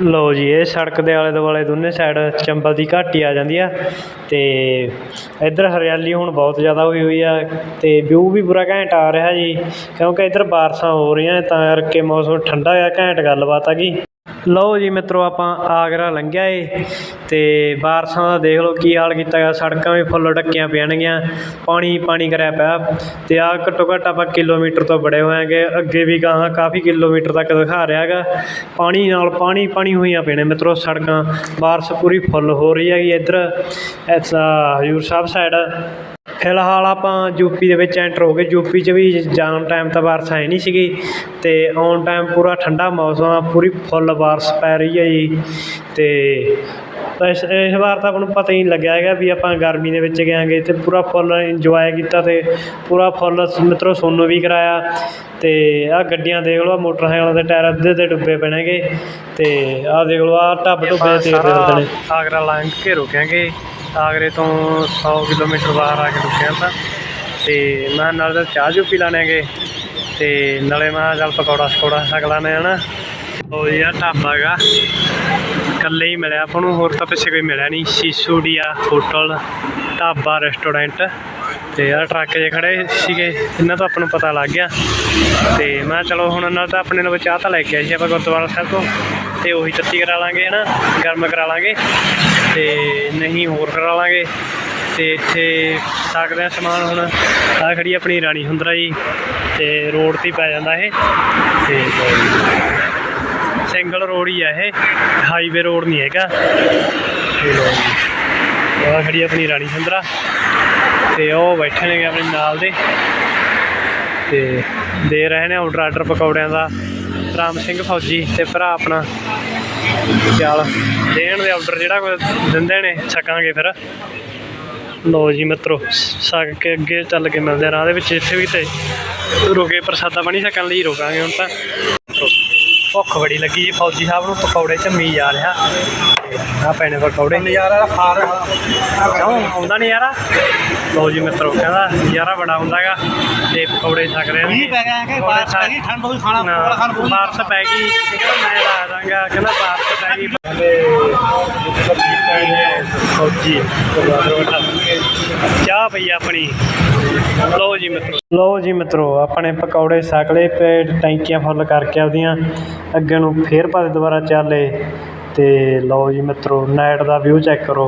ਲਓ ਜੀ, ਇਹ ਸੜਕ ਦੇ ਆਲੇ ਦੁਆਲੇ ਦੋਨੇ ਸਾਈਡ ਚੰਬਲ ਦੀ ਘਾਟੀ ਆ ਜਾਂਦੀ ਆ ਤੇ ਇੱਧਰ ਹਰਿਆਲੀ ਹੁਣ ਬਹੁਤ ਜ਼ਿਆਦਾ ਹੋਈ ਹੋਈ ਆ ਤੇ ਵਿਊ ਵੀ ਪੂਰਾ ਘੈਂਟ ਆ ਰਿਹਾ ਜੀ। ਕਿਉਂਕਿ ਇੱਧਰ ਬਾਰਿਸ਼ਾਂ ਹੋ ਰਹੀਆਂ ਤਾਂ ਕਰਕੇ ਮੌਸਮ ਠੰਡਾ ਆ, ਘੈਂਟ ਗੱਲਬਾਤ ਆ ਗਈ ਲਓ ਜੀ ਮਿੱਤਰੋ, ਆਪਾਂ ਆਗਰਾ ਲੰਘਿਆ ਏ ਤੇ ਬਾਰਿਸ਼ਾਂ ਦਾ ਦੇਖ ਲਓ ਕੀ ਹਾਲ ਕੀਤਾ ਗਿਆ। ਸੜਕਾਂ ਵੀ ਫੁੱਲ ਢੱਕੀਆਂ ਪੈਣਗੀਆਂ, ਪਾਣੀ ਪਾਣੀ ਕਰਿਆ ਪਿਆ ਤੇ ਆ ਘੱਟੋ ਘੱਟ ਆਪਾਂ ਕਿਲੋਮੀਟਰ ਤੋਂ ਬੜੇ ਹੋਏਗੇ ਅੱਗੇ ਵੀ ਗਾਹਾਂ ਕਾਫੀ ਕਿਲੋਮੀਟਰ ਤੱਕ ਦਿਖਾ ਰਿਹਾ ਹੈਗਾ। ਪਾਣੀ ਨਾਲ ਪਾਣੀ ਪਾਣੀ ਹੋਈਆਂ ਪਏ ਨੇ ਮਿੱਤਰੋ, ਸੜਕਾਂ, ਬਾਰਿਸ਼ ਪੂਰੀ ਫੁੱਲ ਹੋ ਰਹੀ ਹੈਗੀ ਇੱਧਰ। ਐਸਾ ਹਜੂਰ ਸਾਹਿਬ ਸਾਈਡ ਫਿਲਹਾਲ ਆਪਾਂ ਯੂਪੀ ਦੇ ਵਿੱਚ ਐਂਟਰ ਹੋ ਗਏ। ਯੂਪੀ 'ਚ ਵੀ ਜਾਣ ਟਾਈਮ ਤਾਂ ਬਾਰਿਸ਼ ਆਈ ਨਹੀਂ ਸੀਗੀ ਤੇ ਆਉਣ ਟਾਈਮ ਪੂਰਾ ਠੰਡਾ ਮੌਸਮ ਆ ਪੂਰੀ ਫੁੱਲ ਬਾਰਿਸ਼ ਪੈ ਰਹੀ ਹੈ ਜੀ। ਤੇ ਇਸ ਇਸ ਵਾਰ ਤਾਂ ਆਪਾਂ ਨੂੰ ਪਤਾ ਹੀ ਨਹੀਂ ਲੱਗਿਆ ਹੈਗਾ ਵੀ ਆਪਾਂ ਗਰਮੀ ਦੇ ਵਿੱਚ ਗਿਆਂਗੇ ਤੇ ਪੂਰਾ ਫੁੱਲ ਇੰਜੋਏ ਕੀਤਾ ਤੇ ਪੂਰਾ ਫੁੱਲ ਮਿੱਤਰੋ ਸੋਨੂੰ ਵੀ ਕਰਾਇਆ। ਤੇ ਆਹ ਗੱਡੀਆਂ ਦੇਖ ਲਓ ਮੋਟਰਸਾਈਕਲਾਂ ਦੇ ਟਾਇਰ ਅੱਧੇ ਤੇ ਡੁੱਬੇ ਪੈਣਗੇ ਤੇ ਆਹ ਦੇਖ ਲਓ ਆਹ ਢੱਬ ਢੁੱਬੇ ਤੇ ਆਗਰਾ ਲੰਘ ਕੇ ਰੁਕਾਂਗੇ ਆਗਰੇ ਤੋਂ 100 ਕਿਲੋਮੀਟਰ ਬਾਹਰ ਆ ਕੇ ਰੁਕੇ ਤਾਂ ਤੇ ਮੈਂ ਨਾਲ ਤਾਂ ਚਾਹ ਚੂ ਪੀ ਲਾਣੇਗੇ ਤੇ ਨਾਲੇ ਮੈਂ ਚੱਲ ਪਕੌੜਾ ਸਕੌੜਾ ਛਕ ਲਾਣੇ ਹਨਾ। ਉਹ ਯਾਰ ਢਾਬਾ ਗਾ ਇਕੱਲੇ ਹੀ ਮਿਲਿਆ ਆਪਾਂ ਨੂੰ, ਹੋਰ ਤਾਂ ਪਿੱਛੇ ਕੋਈ ਮਿਲਿਆ ਨਹੀਂ। Sisodia hotel, dhaba, restaurant. ਤੇ ਆ ਟਰੱਕ ਜੇ ਖੜੇ ਸੀਗੇ, ਇਹਨਾਂ ਤੋਂ ਆਪਾਂ ਨੂੰ ਪਤਾ ਲੱਗ ਗਿਆ। ਤੇ ਮੈਂ ਕਿਹਾ ਚਲੋ ਹੁਣ ਨਾਲ ਤਾਂ ਆਪਣੇ ਨਾਲ ਚਾਹ ਤਾਂ ਲੈ ਕੇ ਆਏ ਸੀ ਆਪਾਂ ਗੁਰਦੁਆਰਾ ਸਾਹਿਬ ਤੋਂ। ਤੇ ਉਹੀ ਤੱਤੀ ਕਰਾ ਲਾਂਗੇ, ਹਨਾ। ਗਰਮ ਕਰਾ ਲਾਂਗੇ। ਤੇ ਨਹੀਂ ਹੋਰ ਕਰਾ ਲਾਂਗੇ। ਤੇ ਇੱਥੇ ਸਕਦੇ ਆ ਸਮਾਨ ਹੁਣ। ਆ ਖੜੀ ਆਪਣੀ ਰਾਣੀ ਹੁੰਦਰਾ ਜੀ। ਤੇ ਰੋਡ ਤੇ ਪੈ ਜਾਂਦਾ ਇਹ। ਤੇ ਸਿੰਗਲ ਰੋਡ ਹੀ ਆ ਇਹ। ਹਾਈਵੇ ਰੋਡ ਨਹੀਂ ਹੈਗਾ। ਤੇ ਲਓ ਜੀ ਆਹ ਖੜੀ ਆਪਣੀ ਰਾਣੀ ਹੁੰਦਰਾ। ਤੇ ਉਹ ਬੈਠੇ ਨੇਗੇ ਆਪਣੇ ਨਾਲ ਦੇ। ਤੇ ਦੇ ਰਹੇ ਨੇ ਆਰਡਰ ਆਰਡਰ ਪਕੌੜਿਆਂ ਦਾ। ਰਾਮ ਸਿੰਘ ਫੌਜੀ ਤੇ ਭਰਾ ਆਪਣਾ। ਚੱਲ, ਦੇਣ ਦੇ ਆਰਡਰ ਜਿਹੜਾ ਕੋਈ ਦਿੰਦੇ ਨੇ, ਛਕਾਂਗੇ ਫਿਰ। ਲੋ ਜੀ ਮਿੱਤਰੋ, ਛਕ ਕੇ ਅੱਗੇ ਚੱਲ ਕੇ ਮਿਲਦੇ ਆ ਰਾਹ ਦੇ ਵਿੱਚ ਇੱਥੇ ਵੀ ਤੇ ਰੁਕੇ ਪ੍ਰਸਾਦਾ ਪਾਣੀ ਛਕਣ ਲਈ ਰੁਕਾਂਗੇ ਹੁਣ ਤਾਂ। ਭੁੱਖ ਬੜੀ ਲੱਗੀ ਜੀ ਫੌਜੀ ਸਾਹਿਬ ਨੂੰ ਪਕੌੜੇ ਝੰਮੀ ਜਾ ਰਿਹਾ। ਆ ਪੈਣੇ ਪਕੌੜੇ ਨਜ਼ਾਰਾ ਰਿਹਾ ਕਿਉਂ? ਆਉਂਦਾ ਨਹੀਂ ਯਾਰਾ? ਲੋ ਜੀ ਮਿੱਤਰੋ ਕਹਿੰਦਾ ਯਾਰਾ ਬੜਾ ਹੁੰਦਾਗਾ ਤੇ ਪਕੌੜੇ ਛਕ ਰਹੇ ਮੀਂਹ ਪੈ ਗਿਆ ਕਿ ਬਾਰਿਸ਼ ਪੈ ਗਈ ਠੰਡ ਹੋ ਗਈ ਖਾਣਾ ਪਕੌੜਾ ਖਾਣ ਨੂੰ। ਬਾਰਿਸ਼ ਪੈ ਗਈ। ਕਹਿੰਦਾ ਮੈਂ ਲਾ ਦਾਂਗਾ। ਕਹਿੰਦਾ ਬਾਰਿਸ਼ ਪੈ ਗਈ। ਫੌਜੀ ਚਾਹ ਪਈ ਆਪਣੀ ਲਓ ਜੀ ਮਿੱਤਰੋ ਲਓ ਜੀ ਮਿੱਤਰੋ ਆਪਣੇ ਪਕੌੜੇ ਸਕਲੇ ਪੇਟ ਟੈਂਕੀਆਂ ਫੁੱਲ ਕਰਕੇ ਆਪਦੀਆਂ ਅੱਗੇ ਨੂੰ ਫੇਰ ਭਾਵੇਂ ਦੁਬਾਰਾ ਚੱਲੇ ਤੇ ਲਓ ਜੀ ਮਿੱਤਰੋ ਨਾਈਟ ਦਾ ਵਿਊ ਚੈੱਕ ਕਰੋ।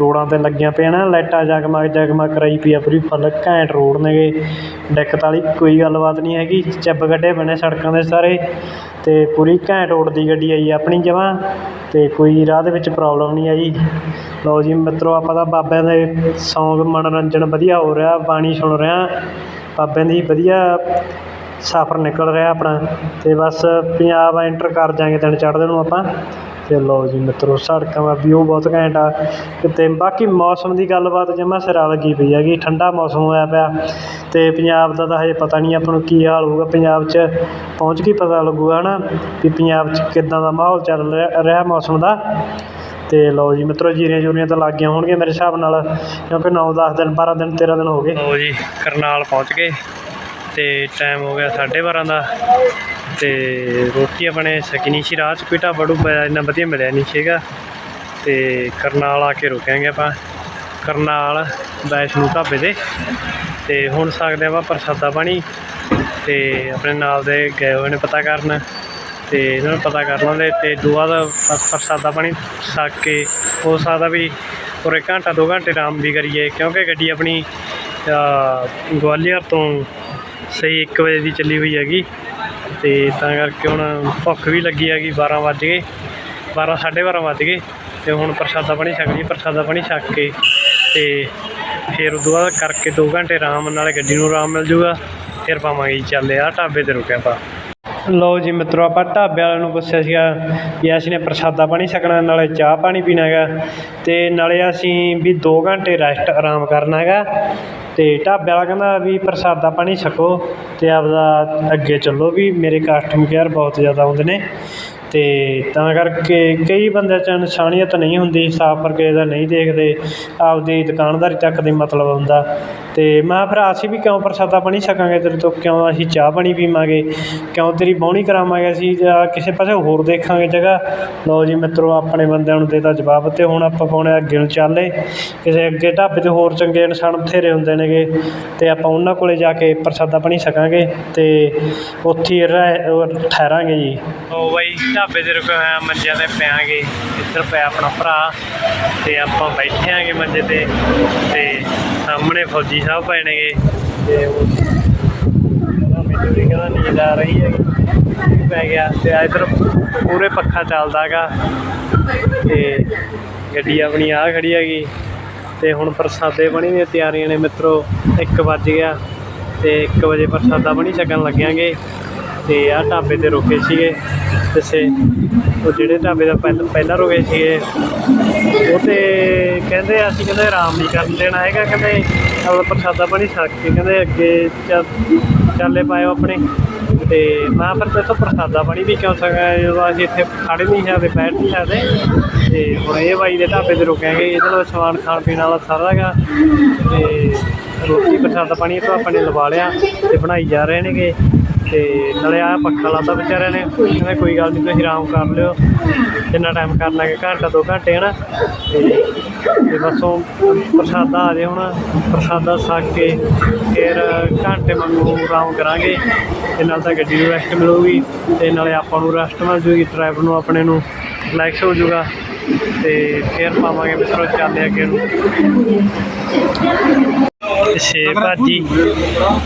ਰੋਡਾਂ ਤੇ ਲੱਗੀਆਂ ਪਈਆਂ ਨਾ, ਲਾਈਟਾਂ ਜਗਮਗ ਜਗਮਗ ਕਰਾਈ ਪਈ ਆ, ਪੂਰੀ ਫੁੱਲ ਘੈਂਟ ਰੋਡ ਨੇਗੇ। ਦਿੱਕਤ ਵਾਲੀ ਕੋਈ ਗੱਲਬਾਤ ਨਹੀਂ ਹੈਗੀ, ਚੱਬ ਪਏ ਨੇ ਸੜਕਾਂ ਦੇ ਸਾਰੇ ਅਤੇ ਪੂਰੀ ਘੈਂਟ ਰੋਡ ਦੀ ਗੱਡੀ ਆਈ ਆਪਣੀ ਜਮਾਂ ਅਤੇ ਕੋਈ ਰਾਹ ਦੇ ਵਿੱਚ ਪ੍ਰੋਬਲਮ ਨਹੀਂ ਆਈ। ਲਓ ਜੀ ਮਿੱਤਰੋ, ਆਪਾਂ ਤਾਂ ਬਾਬਿਆਂ ਦੇ ਸੌਂਗ ਮਨੋਰੰਜਨ ਵਧੀਆ ਹੋ ਰਿਹਾ, ਬਾਣੀ ਸੁਣ ਰਿਹਾ, ਬਾਬਿਆਂ ਦੀ ਵਧੀਆ ਸਫ਼ਰ ਨਿਕਲ ਰਿਹਾ ਆਪਣਾ ਅਤੇ ਬਸ ਪੰਜਾਬ ਐਂਟਰ ਕਰ ਜਾਾਂਗੇ ਦਿਨ ਚੜ੍ਹਦੇ ਨੂੰ ਆਪਾਂ। ਤੇ ਲਓ ਜੀ ਮਿੱਤਰੋ, ਸੜਕਾਂ ਦਾ ਵਿਊ ਬਹੁਤ ਘੈਂਟ ਆ। ਤੇ ਬਾਕੀ ਮੌਸਮ ਦੀ ਗੱਲਬਾਤ ਜਮਾ ਸਿਰਾ ਲੱਗੀ ਪਈ ਹੈਗੀ, ਠੰਡਾ ਮੌਸਮ ਹੋਇਆ ਪਿਆ। ਤੇ ਪੰਜਾਬ ਦਾ ਤਾਂ ਹਜੇ ਪਤਾ ਨਹੀਂ ਆਪਾਂ ਨੂੰ ਕੀ ਹਾਲ ਹੋਊਗਾ। ਪੰਜਾਬ 'ਚ ਪਹੁੰਚ ਕੇ ਹੀ ਪਤਾ ਲੱਗੂਗਾ ਹਨਾ, ਵੀ ਪੰਜਾਬ 'ਚ ਕਿੱਦਾਂ ਦਾ ਮਾਹੌਲ ਚੱਲ ਰਿਹਾ ਰਿਹਾ ਮੌਸਮ ਦਾ। ਤੇ ਲਓ ਜੀ ਮਿੱਤਰੋ, ਜੀਰੀਆਂ ਜੂਰੀਆਂ ਤਾਂ ਲੱਗ ਗਈਆਂ ਹੋਣਗੀਆਂ ਮੇਰੇ ਹਿਸਾਬ ਨਾਲ, ਕਿਉਂਕਿ 9 10 ਦਿਨ 12 ਦਿਨ 13 ਦਿਨ ਹੋ ਗਏ। ਲਓ ਜੀ, ਕਰਨਾਲ ਪਹੁੰਚ ਗਏ। ਤੇ ਟਾਈਮ ਹੋ ਗਿਆ 12:30 ਦਾ ਤੇ ਰੋਟੀ ਆਪਣੇ ਸਕੀਨੀ ਸੀ ਰਾਤ 'ਚ ਕੋਈ ਢਾਬਾ ਡੁੱਬਾ ਇੰਨਾ ਵਧੀਆ ਮਿਲਿਆ ਨਹੀਂ ਸੀਗਾ ਤੇ ਕਰਨਾਲ ਆ ਕੇ ਰੁਕਾਂਗੇ ਆਪਾਂ। ਕਰਨਾਲ ਵੈਸ਼ਨੂ ਢਾਬੇ ਦੇ ਤੇ ਹੁਣ ਸਕਦੇ ਆਪਾਂ ਪ੍ਰਸਾਦਾ ਪਾਣੀ ਤੇ ਆਪਣੇ ਨਾਲ ਦੇ ਗਏ ਹੋਏ ਨੇ ਪਤਾ ਕਰਨ ਤੇ ਇਹਨਾਂ ਨੂੰ ਪਤਾ ਕਰ ਲਾਂਦੇ ਤੇ ਦੁਆ ਦਾ ਪ੍ਰਸਾਦਾ ਪਾਣੀ ਛਕ ਕੇ ਹੋ ਸਕਦਾ ਵੀ ਉਰੇ ਘੰਟਾ ਦੋ ਘੰਟੇ ਆਰਾਮ ਵੀ ਕਰੀਏ ਕਿਉਂਕਿ ਗੱਡੀ ਆਪਣੀ ਗਵਾਲੀਅਰ ਤੋਂ ਸਹੀ 1 ਵਜੇ ਦੀ ਚੱਲੀ ਹੋਈ ਹੈਗੀ। ਤੇ ਤਾਂ ਕਰਕੇ ਹੁਣ ਭੁੱਖ ਵੀ ਲੱਗੀ ਹੈਗੀ 12 ਵੱਜ ਗਏ। 12 12:30 ਵੱਜ ਗਏ ਤੇ ਹੁਣ ਪ੍ਰਸ਼ਾਦਾ ਪਾਣੀ ਛਕ ਲਈ, ਪ੍ਰਸ਼ਾਦਾ ਪਾਣੀ ਛਕ ਕੇ ਤੇ ਫਿਰ ਉਦੋਂ ਬਾਅਦ ਕਰਕੇ 2 ਘੰਟੇ ਆਰਾਮ ਨਾਲ ਗੱਡੀ ਨੂੰ ਆਰਾਮ ਮਿਲ ਜੂਗਾ। ਫਿਰ ਪਾਵਾਂਗੇ ਜੀ, ਚੱਲੇ ਆ ਢਾਬੇ ਤੇ ਰੁਕਿਆ ਆਪਾਂ। ਲਓ ਜੀ ਮਿੱਤਰੋ, ਆਪਾਂ ਢਾਬੇ ਵਾਲਿਆਂ ਨੂੰ ਪੁੱਛਿਆ ਸੀਗਾ ਵੀ ਅਸੀਂ ਨੇ ਪ੍ਰਸ਼ਾਦਾ ਪਾਣੀ ਛਕਣਾ, ਨਾਲੇ ਚਾਹ ਪਾਣੀ ਪੀਣਾ ਹੈਗਾ ਅਤੇ ਨਾਲੇ ਅਸੀਂ ਵੀ ਦੋ ਘੰਟੇ ਰੈਸਟ ਆਰਾਮ ਕਰਨਾ ਹੈਗਾ ਅਤੇ ਢਾਬੇ ਵਾਲਾ ਕਹਿੰਦਾ ਵੀ ਪ੍ਰਸ਼ਾਦਾ ਪਾਣੀ ਛਕੋ ਅਤੇ ਆਪਦਾ ਅੱਗੇ ਚੱਲੋ ਵੀ ਮੇਰੇ ਕਸਟਮਰ ਕੇਅਰ ਬਹੁਤ ਜ਼ਿਆਦਾ ਆਉਂਦੇ ਨੇ ਅਤੇ ਤਾਂ ਕਰਕੇ ਕਈ ਬੰਦਿਆਂ 'ਚ ਇਨਸਾਨੀਅਤ ਨਹੀਂ ਹੁੰਦੀ, ਸਾਫ਼ ਕਰਕੇ ਦਾ ਨਹੀਂ ਦੇਖਦੇ, ਆਪਦੀ ਦੁਕਾਨਦਾਰੀ ਤੱਕ ਦੇ ਮਤਲਬ ਹੁੰਦਾ। ਅਤੇ ਮੈਂ ਫਿਰ ਅਸੀਂ ਵੀ ਕਿਉਂ ਪ੍ਰਸ਼ਾਦਾ ਪਾਣੀ ਛਕਾਂਗੇ ਤੇਰੇ ਤੋਂ ਕਿਉਂ ਅਸੀਂ ਚਾਹ ਪਾਣੀ ਪੀਵਾਂਗੇ? ਕਿਉਂ ਤੇਰੀ ਬਾਹਣੀ ਕਰਾਵਾਂਗੇ ਅਸੀਂ? ਜਾਂ ਕਿਸੇ ਪਾਸੇ ਹੋਰ ਦੇਖਾਂਗੇ ਜਗ੍ਹਾ? ਲਓ ਜੀ ਮਿੱਤਰੋ, ਆਪਣੇ ਬੰਦਿਆਂ ਨੂੰ ਦੇਤਾ ਜਵਾਬ ਤੇ ਹੁਣ ਆਪਾਂ ਪਾਉਣੇ ਅੱਗੇ ਨੂੰ ਚੱਲੇ ਕਿਸੇ ਅੱਗੇ ਢਾਬੇ ਤੇ ਹੋਰ ਚੰਗੇ ਇਨਸਾਨ ਬਥੇਰੇ ਹੁੰਦੇ ਨੇਗੇ ਅਤੇ ਆਪਾਂ ਉਹਨਾਂ ਕੋਲ ਜਾ ਕੇ ਪ੍ਰਸ਼ਾਦਾ ਪਾਣੀ ਛਕਾਂਗੇ ਅਤੇ ਉੱਥੇ ਹੀ ਰਹਿ ਠਹਿਰਾਂਗੇ ਜੀ। ਉਹ ਬਾਈ, ਢਾਬੇ ਤੇ ਰੁਕੇ ਹੋਇਆ ਮੰਜਿਆਂ ਤੇ ਪਿਆਂਗੇ। ਇੱਧਰ ਪਿਆ ਆਪਣਾ ਭਰਾ ਅਤੇ ਆਪਾਂ ਬੈਠੇ ਆਂਗੇ ਮੰਜੇ ਤੇ ਅਤੇ ਸਾਹਮਣੇ ਫੌਜੀ ਸਾਹਿਬ ਪਏ ਨੇਗੇ। ਤੇ ਮੈਨੂੰ ਵੀ ਕਹਿੰਦਾ ਨੀਂਦ ਆ ਰਹੀ ਹੈ। ਪੈ ਗਿਆ? ਤੇ ਇੱਧਰ ਪੂਰੇ ਪੱਖਾ ਚੱਲਦਾ ਗਾ ਤੇ ਗੱਡੀ ਆਪਣੀ ਆ ਖੜੀ ਹੈਗੀ। ਤੇ ਹੁਣ ਪ੍ਰਸਾਦੇ ਬਣੀ ਦੀਆਂ ਤਿਆਰੀਆਂ ਨੇ ਮਿੱਤਰੋ। 1 ਵੱਜ ਗਿਆ। ਤੇ 1 ਵਜੇ ਪ੍ਰਸਾਦਾ ਬਣੀ, ਛਕਣ ਲੱਗਿਆਂਗੇ। ਤੇ ਆਹ ਢਾਬੇ ਤੇ ਰੁਕੇ ਸੀਗੇ। ਦੱਸੇ ਉਹ ਜਿਹੜੇ ਢਾਬੇ ਦਾ ਪਹਿਲਾਂ ਪਹਿਲਾਂ ਰੁਕੇ ਸੀਗੇ। ਉਹ ਤੇ ਕਹਿੰਦੇ ਅਸੀਂ ਕਹਿੰਦੇ ਆਰਾਮ ਨਹੀਂ ਕਰਨ ਦੇਣਾ ਹੈਗਾ। ਕਹਿੰਦੇ ਆਪਣਾ ਪ੍ਰਸਾਦਾ ਪਾਣੀ ਛਕ ਕੇ ਕਹਿੰਦੇ ਅੱਗੇ ਚੱਲ- ਚਾਲੇ ਪਾਇਓ ਆਪਣੇ। ਤੇ ਮੈਂ ਫਿਰ ਤੇ ਪ੍ਰਸਾਦਾ ਪਾਣੀ ਵੀ ਕਿਉਂ ਸਕਾਂ ਜਦੋਂ ਅਸੀਂ ਇੱਥੇ ਖੜੇ ਨਹੀਂ ਸਕਦੇ ਬੈਠ ਨਹੀਂ ਸਕਦੇ। ਤੇ ਹੁਣ ਇਹ ਬਾਈ ਦੇ ਢਾਬੇ ਤੇ ਰੁਕਾਂਗੇ ਇਹਦੇ ਨਾਲ ਸਮਾਨ ਖਾਣ ਪੀਣ ਵਾਲਾ ਸਾਰਾ ਹੈਗਾ। ਤੇ ਰੋਟੀ ਪ੍ਰਸਾਦਾ ਪਾਣੀ ਇਹ ਤੋਂ ਆਪਾਂ ਨੇ ਲਵਾ ਲਿਆ ਤੇ ਬਣਾਈ ਜਾ ਰਹੇ ਨੇਗੇ। ਤੇ ਨਾਲੇ ਆ ਪੱਖਾ ਲਾਤਾ ਵਿਚਾਰਿਆਂ ਨੇ। ਕਹਿੰਦੇ ਕੋਈ ਗੱਲ ਨਹੀਂ ਤੁਸੀਂ ਆਰਾਮ ਕਰ ਲਿਓ। ਜਿੰਨਾ ਟਾਈਮ ਕਰਨਾ ਹੈ ਘੰਟਾ ਦੋ ਘੰਟੇ ਹੈ ਨਾ। ਤੇ ਬਸ ਉਹ ਪ੍ਰਸਾਦਾ ਆ ਜੇ ਹੁਣ ਪ੍ਰਸਾਦਾ ਛਕ ਕੇ ਫਿਰ ਘੰਟੇ ਵਾਂਗੂ ਆਰਾਮ ਕਰਾਂਗੇ। ਤੇ ਨਾਲ ਤਾਂ ਗੱਡੀ ਨੂੰ ਰੈਸਟ ਮਿਲੂਗੀ। ਤੇ ਨਾਲੇ ਆਪਾਂ ਨੂੰ ਰੈਸਟ ਮਿਲ ਜੂਗੀ ਡਰਾਈਵਰ ਨੂੰ ਆਪਣੇ ਨੂੰ ਰਿਲੈਕਸ ਹੋ ਜਾਊਗਾ ਤੇ ਫਿਰ ਪਾਵਾਂਗੇ ਮਿੱਤਰੋ ਚੱਲੇ ਅੱਗੇ ਨੂੰ। ਛੇ ਭਾਜੀ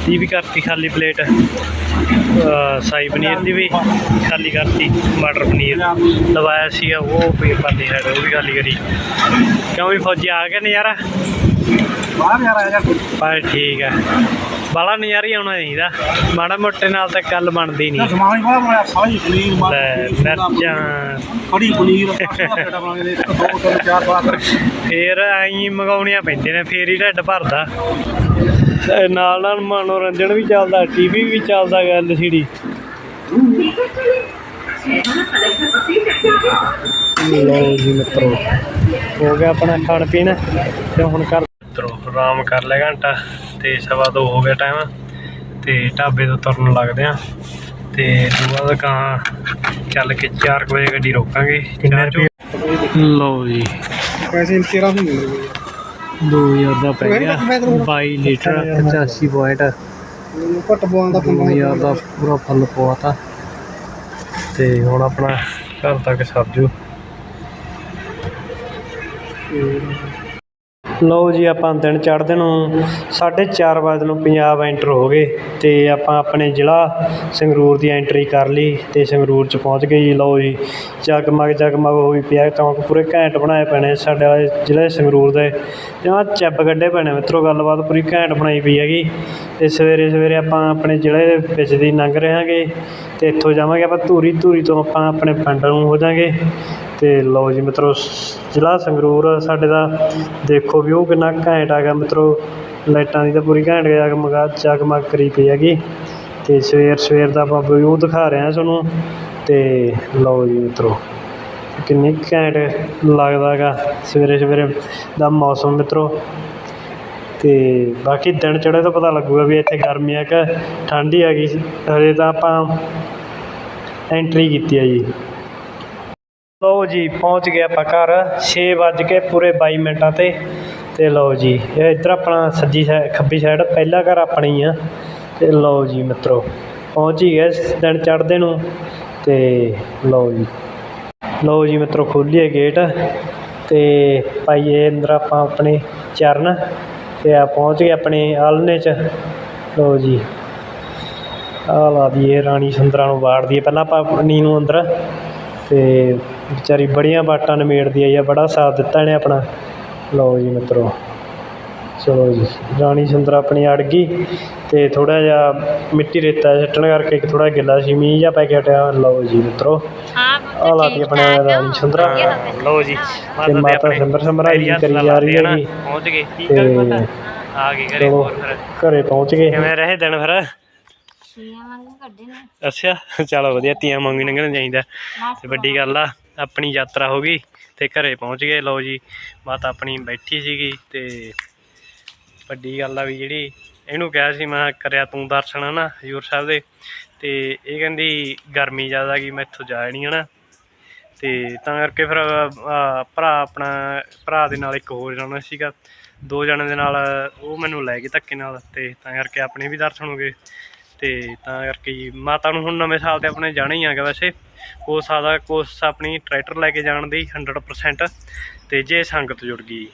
ਦੀ ਵੀ ਕਰਤੀ ਖਾਲੀ ਪਲੇਟ ਸਾਈ ਪਨੀਰ ਦੀ ਵੀ ਖਾਲੀ ਕਰਤੀ ਮਟਰ ਪਨੀਰ ਲਵਾਇਆ ਸੀਗਾ ਉਹ ਵੀ ਖਾਲੀ ਹੈ ਉਹ ਵੀ ਖਾਲੀ ਕਰੀ। ਕਿਉਂ ਵੀ ਫੌਜੀ ਆ ਗਏ ਨਜ਼ਾਰਾ? ਬਾਹਰ ਯਾਰ ਆ ਜਾ ਪਰ ਠੀਕ ਹੈ। ਬਾਲਾ ਨਜ਼ਾਰਾ ਹੀ ਆਉਣਾ ਚਾਹੀਦਾ। ਮਾੜਾ ਮੋਟੇ ਨਾਲ ਤਾਂ ਗੱਲ ਬਣਦੀ ਨਹੀਂ। ਸਮਾਨ ਹੀ ਬੜਾ ਬਣਾਇਆ ਸਾਰੀ ਪਨੀਰ ਮਿਰਚਾਂ। ਕੜੀ ਪਨੀਰ ਫੇਰ ਆਈ ਮੰਗਾਉਣੀਆਂ ਪੈਂਦੀਆਂ ਨੇ ਫੇਰ ਹੀ ਢਿੱਡ ਭਰਦਾ। ਤੇ ਨਾਲ ਨਾਲ ਮਨੋਰੰਜਨ ਵੀ ਚੱਲਦਾ ਟੀਵੀ ਵੀ ਚੱਲਦਾ ਗਾ ਐਲਸੀਡੀ ਲਓ ਜੀ ਮਿੱਤਰੋ ਹੋ ਗਿਆ ਆਪਣਾ ਖਾਣ ਪੀਣ ਤੇ ਹੁਣ ਕਰ ਮਿੱਤਰੋ ਆਰਾਮ ਕਰ ਲਿਆ ਘੰਟਾ ਤੇ ਸਵਾ ਦੋ ਹੋ ਗਿਆ ਟਾਈਮ ਤੇ ਢਾਬੇ ਤੋਂ ਤੁਰਨ ਲੱਗਦੇ ਆ ਤੇ ਦੂਆ ਦਾ ਕਾਂ ਚੱਲ ਕੇ 4 ਵਜੇ ਗੱਡੀ ਰੋਕਾਂਗੇ। ਕਿੰਨੇ ਰੁਪਏ? ਲਓ ਜੀ। ਪੈਸੇ 13 ਹੁੰਦੇ ਨੇ 2000 ਦਾ ਪੈ ਗਿਆ। 22 ਲੀਟਰ 85 ਪੁਆਇੰਟ ਘੱਟ ਬਵਾਨ ਦਾ 2000 ਦਾ ਪੂਰਾ ਫੁੱਲ ਪਵਾਤਾ। ਤੇ ਹੁਣ ਆਪਣਾ ਘਰ ਤੱਕ ਸਬਜੂ। ਲਓ ਜੀ ਆਪਾਂ ਦਿਨ ਚੜ੍ਹਦੇ ਨੂੰ 4:30 ਵਜੇ ਨੂੰ ਪੰਜਾਬ ਐਂਟਰ ਹੋ ਗਏ ਅਤੇ ਆਪਾਂ ਆਪਣੇ ਜ਼ਿਲ੍ਹਾ ਸੰਗਰੂਰ ਦੀ ਐਂਟਰੀ ਕਰ ਲਈ ਅਤੇ ਸੰਗਰੂਰ ਚ ਪਹੁੰਚ ਗਏ ਜੀ। ਲਓ ਜੀ, ਜਗਮਗ ਜਗਮਗ ਹੋਈ ਪਿਆ ਚੌਂਕ ਪੂਰੇ ਘੈਂਟ ਬਣਾਏ ਪਏ ਨੇ ਸਾਡੇ ਵਾਲੇ ਜ਼ਿਲ੍ਹੇ ਸੰਗਰੂਰ ਦੇ। ਜਮਾਂ ਚੱਬ ਕੱਢੇ ਪਏ ਨੇ ਮਿੱਤਰੋ, ਗੱਲਬਾਤ ਪੂਰੀ ਘੈਂਟ ਬਣਾਈ ਪਈ ਹੈਗੀ। ਅਤੇ ਸਵੇਰੇ ਸਵੇਰੇ ਆਪਾਂ ਆਪਣੇ ਜ਼ਿਲ੍ਹੇ ਦੇ ਵਿੱਚ ਦੀ ਲੰਘ ਰਹੇ ਹਾਂਗੇ ਤੇ ਇੱਥੋਂ ਜਾਵਾਂਗੇ ਆਪਾਂ ਧੂਰੀ ਧੂਰੀ ਤੋਂ ਆਪਾਂ ਆਪਣੇ ਪਿੰਡ ਨੂੰ ਹੋ ਜਾਾਂਗੇ ਤੇ ਲਓ ਜੀ ਮਿੱਤਰੋ, ਜ਼ਿਲ੍ਹਾ ਸੰਗਰੂਰ ਸਾਡੇ ਦਾ ਦੇਖੋ ਵਿਊ ਕਿੰਨਾ ਘੈਂਟ ਹੈਗਾ ਮਿੱਤਰੋ। ਲਾਈਟਾਂ ਦੀ ਤਾਂ ਪੂਰੀ ਘੈਂਟ ਜਗਮਗਾ, ਜਗਮਗ ਕਰੀ ਪਈ ਹੈਗੀ। ਤੇ ਸਵੇਰ ਸਵੇਰ ਦਾ ਆਪਾਂ ਵਿਊ ਦਿਖਾ ਰਹੇ ਹਾਂ ਤੁਹਾਨੂੰ। ਤੇ ਲਓ ਜੀ ਮਿੱਤਰੋ, ਕਿੰਨੀ ਘੈਂਟ ਲੱਗਦਾ ਹੈਗਾ ਸਵੇਰੇ ਸਵੇਰੇ ਦਾ ਮੌਸਮ ਮਿੱਤਰੋ। ਤੇ ਬਾਕੀ ਦਿਨ ਚੜ੍ਹੇ ਤਾਂ ਪਤਾ ਲੱਗੂਗਾ ਵੀ ਇੱਥੇ ਗਰਮੀ ਹੈ ਕਿ ਠੰਡ ਹੀ ਹੈਗੀ ਹਜੇ ਤਾਂ ਆਪਾਂ ਐਂਟਰੀ ਕੀਤੀ ਹੈ ਜੀ। ਲਓ ਜੀ, ਪਹੁੰਚ ਗਏ ਆਪਾਂ ਘਰ। 6 ਵੱਜ ਕੇ ਪੂਰੇ 22 ਮਿੰਟਾਂ ਤੇ। ਤੇ ਲਓ ਜੀ, ਇਹ ਇੱਧਰ ਆਪਣਾ ਸੱਜੀ ਸਾਈਡ ਖੱਬੀ ਸਾਈਡ ਪਹਿਲਾ ਘਰ ਆਪਣਾ ਹੀ ਆ। ਤੇ ਲਓ ਜੀ ਮਿੱਤਰੋ, ਪਹੁੰਚ ਹੀ ਗਏ ਦਿਨ ਚੜ੍ਹਦੇ ਨੂੰ। ਤੇ ਲਓ ਜੀ ਲਓ ਜੀ ਮਿੱਤਰੋ, ਖੋਲੀਏ ਗੇਟ ਤੇ ਪਾਈਏ ਅੰਦਰ ਆਪਾਂ ਆਪਣੇ ਚਰਨ, ਤੇ ਆ ਪਹੁੰਚ ਗਏ ਆਪਣੇ ਆਲਣੇ 'ਚ। ਲਓ ਜੀ ਆ ਲਾ ਦੀਏ ਰਾਣੀ ਸੁੰਦਰਾਂ ਨੂੰ ਵਾੜ ਦਈਏ। ਪਹਿਲਾਂ ਆਪਾਂ ਨੀ ਨੂੰ ਅੰਦਰ, ਤੇ ਵਿਚਾਰੀ ਬੜੀਆਂ ਬਾਟਾਂ ਨਿਮੇੜਦੀ ਆਈ ਆ ਬੜਾ ਸਾਥ ਦਿੱਤਾ ਇਹਨੇ ਆਪਣਾ। ਲਓ ਜੀ ਮਿੱਤਰੋ ਚਲੋ ਜੀ ਰਾਣੀ ਸੁੰਦਰ ਆਪਣੀ ਅੜ ਗਈ ਤੇ ਥੋੜਾ ਜਿਹਾ ਮਿੱਟੀ ਰੇਤਾ ਛੱਟਣ ਕਰਕੇ ਥੋੜਾ ਗਿੱਲਾ ਸੀ ਮੀਂਹ ਜਿਹਾ ਪੈ ਕੇ ਹਟਿਆ ਲਓ ਜੀ ਮਿੱਤਰੋ ਆ ਲਾਤੀ ਆਪਣੇ ਰਾਣੀ ਸੁੰਦਰਾ। ਲਓ ਜੀ ਤੇ ਮਾਤਾ ਸੰਬਰ ਸੰਬਰਾ ਜੀ ਕਰੀ ਜਾ ਰਹੀ ਹੈ ਜੀ। ਪਹੁੰਚ ਗਏ। ਠੀਕ ਤੇ ਆ ਮਾਤਾ? ਆ ਗਏ ਘਰੇ ਹੋਰ ਫਿਰ। ਘਰੇ ਪਹੁੰਚ ਗਏ। ਕਿਵੇਂ ਰਹੇ ਦਿਨ ਫਿਰ? ਅੱਛਾ ਚਲੋ ਵਧੀਆ ਤੀਆਂ ਮੰਗੀ ਲੰਘਣਾ ਚਾਹੀਦਾ। ਤੇ ਵੱਡੀ ਗੱਲ ਆ। ਆਪਣੀ ਯਾਤਰਾ ਹੋ ਗਈ ਤੇ ਘਰੇ ਪਹੁੰਚ ਗਏ। ਲਓ ਜੀ, ਮਾਤਾ ਆਪਣੀ ਬੈਠੀ ਸੀਗੀ ਤੇ ਵੱਡੀ ਗੱਲ ਆ ਵੀ ਜਿਹੜੀ ਇਹਨੂੰ ਕਿਹਾ ਸੀ, ਮੈਂ ਕਰਿਆ ਤੂੰ ਦਰਸ਼ਨ ਹਨਾ ਹਜ਼ੂਰ ਸਾਹਿਬ ਦੇ। ਤੇ ਇਹ ਕਹਿੰਦੀ ਗਰਮੀ ਜ਼ਿਆਦਾ ਗਈ ਮੈਂ ਇੱਥੋਂ ਜਾ ਨਹੀਂ ਹਨਾ। ਤੇ ਤਾਂ ਕਰਕੇ ਫਿਰ ਭਰਾ ਆਪਣਾ, ਭਰਾ ਦੇ ਨਾਲ ਇੱਕ ਹੋਰ ਜਾਣਾ ਸੀਗਾ। ਦੋ ਜਣਿਆਂ ਦੇ ਨਾਲ ਉਹ ਮੈਨੂੰ ਲੈ ਗਏ ਧੱਕੇ ਨਾਲ ਤੇ ਤਾਂ ਕਰਕੇ ਆਪਣੇ ਵੀ ਦਰਸ਼ਨ ਹੋ ਗਏ। ਤੇ ਤਾਂ ਕਰਕੇ ਜੀ, ਮਾਤਾ ਨੂੰ ਹੁਣ ਨਵੇਂ ਸਾਲ ਤੇ ਆਪਣੇ ਜਾਣਾ ਹੀ ਆਗਾ ਵੈਸੇ। ਕੋਸ ਆਦਾ ਕੋਸ ਆਪਣੀ ਟਰੈਕਟਰ ਲੈ ਕੇ ਜਾਣ ਦੀ 100% ਤੇ ਜੇ ਸੰਗਤ ਜੁੜ ਗਈ।